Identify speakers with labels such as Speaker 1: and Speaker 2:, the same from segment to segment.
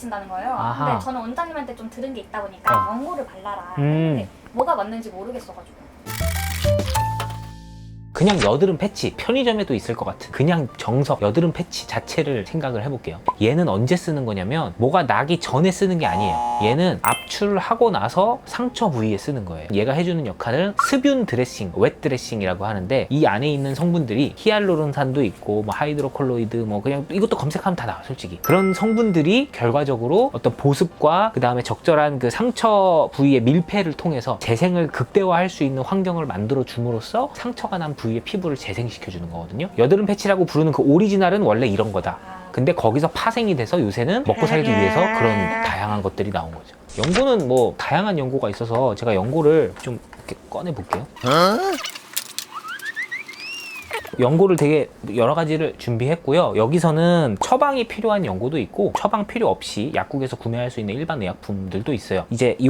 Speaker 1: 붙인다는 거예요.
Speaker 2: 아하.
Speaker 1: 근데 저는 원장님한테 좀 들은 게 있다 보니까
Speaker 2: 어.
Speaker 1: 연고를 발라라.
Speaker 2: 음.
Speaker 1: 근데 뭐가 맞는지 모르겠어가지고.
Speaker 2: 그냥 여드름 패치 편의점에도 있을 것 같은 그냥 정석 여드름 패치 자체를 생각을 해볼게요. 얘는 언제 쓰는 거냐면 뭐가 나기 전에 쓰는 게 아니에요. 얘는 압출하고 나서 상처 부위에 쓰는 거예요. 얘가 해주는 역할은 습윤 드레싱 웻 드레싱이라고 하는데 이 안에 있는 성분들이 히알루론산도 있고 뭐 하이드로콜로이드 뭐 그냥 이것도 검색하면 다 나와 솔직히. 그런 성분들이 결과적으로 어떤 보습과 그 다음에 적절한 그 상처 부위의 밀폐를 통해서 재생을 극대화할 수 있는 환경을 만들어 줌으로써 상처가 난 부위 의 피부를 재생시켜 주는 거거든요. 여드름 패치라고 부르는 그 오리지널은 원래 이런 거다.
Speaker 1: 아,
Speaker 2: 근데 거기서 파생이 돼서 요새는 먹고 살기 위해서 그런 다양한 것들이 나온 거죠. 연고는 뭐 다양한 연고가 있어서 제가 연고를 좀 이렇게 꺼내 볼게요. 연고를 되게 여러 가지를 준비했고요. 여기서는 처방이 필요한 연고도 있고 처방 필요 없이 약국에서 구매할 수 있는 일반 의약품들도 있어요. 이제 이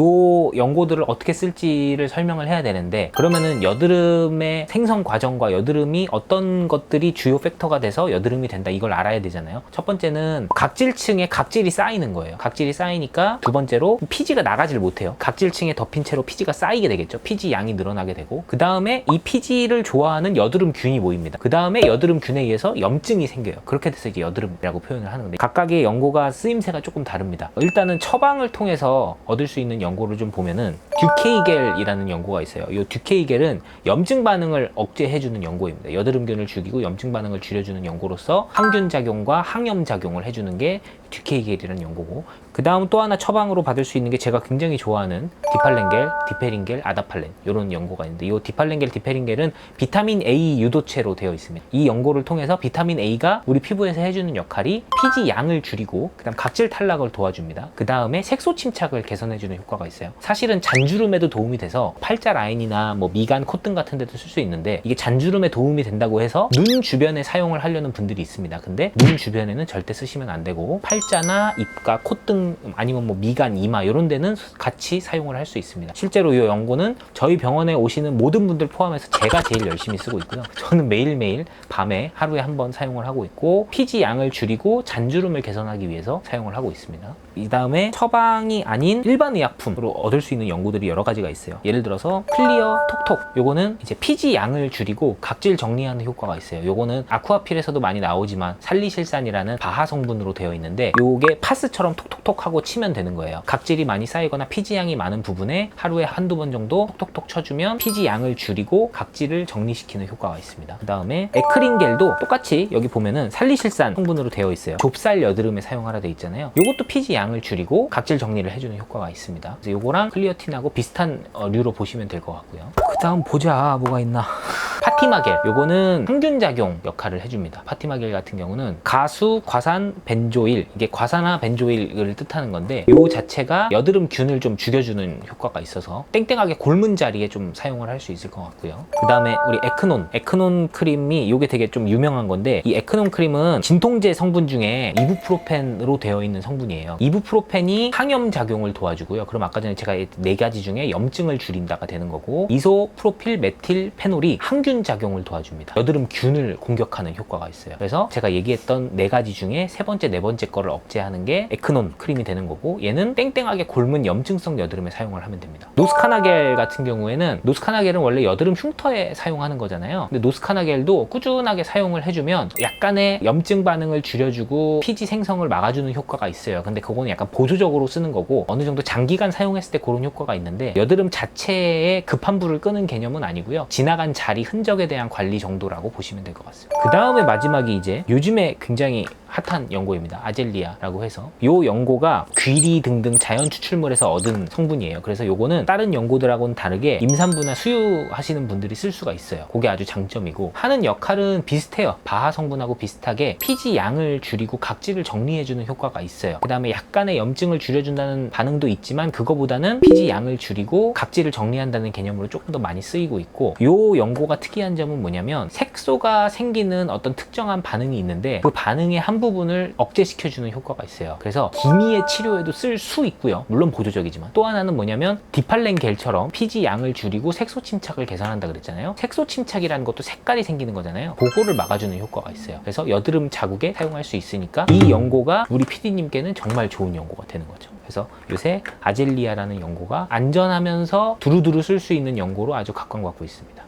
Speaker 2: 연고들을 어떻게 쓸지를 설명을 해야 되는데 그러면은 여드름의 생성 과정과 여드름이 어떤 것들이 주요 팩터가 돼서 여드름이 된다 이걸 알아야 되잖아요. 첫 번째는 각질층에 각질이 쌓이는 거예요. 각질이 쌓이니까 두 번째로 피지가 나가질 못해요. 각질층에 덮인 채로 피지가 쌓이게 되겠죠. 피지 양이 늘어나게 되고 그 다음에 이 피지를 좋아하는 여드름균이 모입니다. 그 다음에 여드름균에 의해서 염증이 생겨요. 그렇게 돼서 이제 여드름이라고 표현을 하는 건데 각각의 연고가 쓰임새가 조금 다릅니다. 일단은 처방을 통해서 얻을 수 있는 연고를 좀 보면은 듀케이겔이라는 연고가 있어요. 이 듀케이겔은 염증 반응을 억제해주는 연고입니다. 여드름균을 죽이고 염증 반응을 줄여주는 연고로서 항균 작용과 항염 작용을 해주는 게 듀케이겔이라는 연고고 그 다음 또 하나 처방으로 받을 수 있는 게 제가 굉장히 좋아하는 디팔렌겔, 디페린겔, 아다팔렌 이런 연고가 있는데 이 디팔렌겔, 디페린겔은 비타민 A 유도체로 되어 있습니다. 이 연고를 통해서 비타민 A가 우리 피부에서 해주는 역할이 피지 양을 줄이고 그 다음 각질 탈락을 도와줍니다. 그 다음에 색소 침착을 개선해주는 효과가 있어요. 사실은 잔주름에도 도움이 돼서 팔자 라인이나 뭐 미간, 콧등 같은 데도 쓸 수 있는데 이게 잔주름에 도움이 된다고 해서 눈 주변에 사용을 하려는 분들이 있습니다. 근데 눈 주변에는 절대 쓰시면 안 되고 팔자나 입가, 콧등 아니면 뭐 미간, 이마 이런 데는 같이 사용을 할 수 있습니다. 실제로 이 연고는 저희 병원에 오시는 모든 분들 포함해서 제가 제일 열심히 쓰고 있고요. 저는 매일매일 밤에 하루에 한 번 사용을 하고 있고 피지 양을 줄이고 잔주름을 개선하기 위해서 사용을 하고 있습니다. 이 다음에 처방이 아닌 일반 의약품으로 얻을 수 있는 연고들이 여러 가지가 있어요. 예를 들어서 클리어 톡톡 요거는 이제 피지 양을 줄이고 각질 정리하는 효과가 있어요. 요거는 아쿠아필에서도 많이 나오지만 살리실산이라는 바하 성분으로 되어 있는데 요게 파스처럼 톡톡톡 하고 치면 되는 거예요. 각질이 많이 쌓이거나 피지 양이 많은 부분에 하루에 한두 번 정도 톡톡톡 쳐주면 피지 양을 줄이고 각질을 정리시키는 효과가 있습니다. 그 다음에 에크린 겔도 똑같이 여기 보면은 살리실산 성분으로 되어 있어요. 좁쌀 여드름에 사용하라 되어 있잖아요. 요것도 피지 양을 줄이고 각질 정리를 해주는 효과가 있습니다. 그래서 요거랑 클리어틴하고 비슷한 어, 류로 보시면 될 것 같고요. 그 다음 보자 뭐가 있나. 파티마겔 요거는 항균 작용 역할을 해줍니다. 파티마겔 같은 경우는 가수 과산 벤조일 이게 과산화 벤조일을 뜻하는 건데 요 자체가 여드름균을 좀 죽여주는 효과가 있어서 땡땡하게 골문 자리에 좀 사용을 할 수 있을 것 같고요. 그 다음에 우리 에크논 에크논 크림이 요게 되게 좀 유명한 건데 이 에크논 크림은 진통제 성분 중에 이부프로펜으로 되어 있는 성분이에요. 이부프로펜이 항염 작용을 도와주고요. 그럼 아까 전에 제가 네 가지 중에 염증을 줄인다가 되는 거고 이소프로필 메틸 페놀이 항균 작용 을 도와줍니다. 여드름균을 공격하는 효과가 있어요. 그래서 제가 얘기했던 네 가지 중에 세 번째, 네 번째 거를 억제하는 게 에크논 크림이 되는 거고 얘는 땡땡하게 골문 염증성 여드름에 사용을 하면 됩니다. 노스카나겔 같은 경우에는 노스카나겔은 원래 여드름 흉터에 사용하는 거잖아요. 근데 노스카나겔도 꾸준하게 사용을 해주면 약간의 염증 반응을 줄여주고 피지 생성을 막아주는 효과가 있어요. 근데 그거는 약간 보조적으로 쓰는 거고 어느 정도 장기간 사용했을 때 그런 효과가 있는데 여드름 자체에 급한 불을 끄는 개념은 아니고요. 지나간 자리 흔적 에 대한 관리 정도라고 보시면 될 것 같습니다. 그 다음에 마지막이 이제 요즘에 굉장히 핫한 연고입니다. 아젤리아라고 해서 요 연고가 귀리 등등 자연 추출물에서 얻은 성분이에요. 그래서 요거는 다른 연고들하고는 다르게 임산부나 수유하시는 분들이 쓸 수가 있어요. 그게 아주 장점이고 하는 역할은 비슷해요. 바하 성분하고 비슷하게 피지 양을 줄이고 각질을 정리해주는 효과가 있어요. 그 다음에 약간의 염증을 줄여준다는 반응도 있지만 그거보다는 피지 양을 줄이고 각질을 정리한다는 개념으로 조금 더 많이 쓰이고 있고 요 연고가 특이한 점은 뭐냐면 색소가 생기는 어떤 특정한 반응이 있는데 그 반응의 한한 부분을 억제시켜주는 효과가 있어요. 그래서 기미의 치료에도 쓸 수 있고요. 물론 보조적이지만 또 하나는 뭐냐면 디팔렌 겔처럼 피지 양을 줄이고 색소 침착을 개선한다 그랬잖아요. 색소 침착이라는 것도 색깔이 생기는 거잖아요. 그거를 막아주는 효과가 있어요. 그래서 여드름 자국에 사용할 수 있으니까 이 연고가 우리 PD님께는 정말 좋은 연고가 되는 거죠. 그래서 요새 아젤리아라는 연고가 안전하면서 두루두루 쓸 수 있는 연고로 아주 각광받고 있습니다.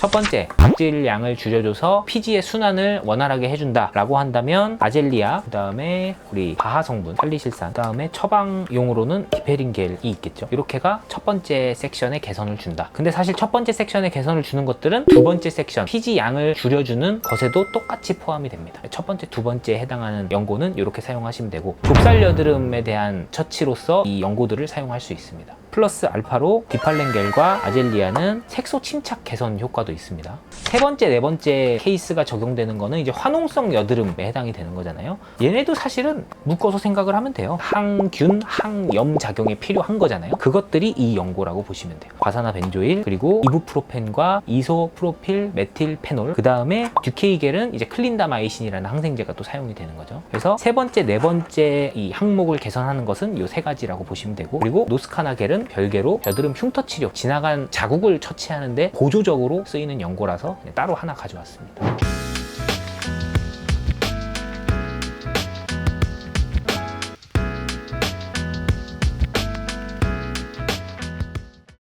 Speaker 2: 첫 번째, 각질 양을 줄여줘서 피지의 순환을 원활하게 해준다라고 한다면 아젤리아, 그 다음에 우리 바하 성분, 살리실산, 그 다음에 처방용으로는 디페린 겔이 있겠죠. 이렇게가 첫 번째 섹션에 개선을 준다. 근데 사실 첫 번째 섹션에 개선을 주는 것들은 두 번째 섹션, 피지 양을 줄여주는 것에도 똑같이 포함이 됩니다. 첫 번째, 두 번째에 해당하는 연고는 이렇게 사용하시면 되고 좁쌀 여드름에 대한 처치로서 이 연고들을 사용할 수 있습니다. 플러스 알파로 디팔렌겔과 아젤리아는 색소 침착 개선 효과도 있습니다. 세 번째, 네 번째 케이스가 적용되는 거는 이제 화농성 여드름에 해당이 되는 거잖아요. 얘네도 사실은 묶어서 생각을 하면 돼요. 항균, 항염 작용에 필요한 거잖아요. 그것들이 이 연고라고 보시면 돼요. 과산화 벤조일, 그리고 이부프로펜과 이소프로필 메틸 페놀, 그 다음에 듀케이겔은 이제 클린다마이신이라는 항생제가 또 사용이 되는 거죠. 그래서 세 번째, 네 번째 이 항목을 개선하는 것은 이 세 가지라고 보시면 되고, 그리고 노스카나겔은 별개로 여드름 흉터 치료, 지나간 자국을 처치하는데 보조적으로 쓰이는 연고라서 따로 하나 가져왔습니다.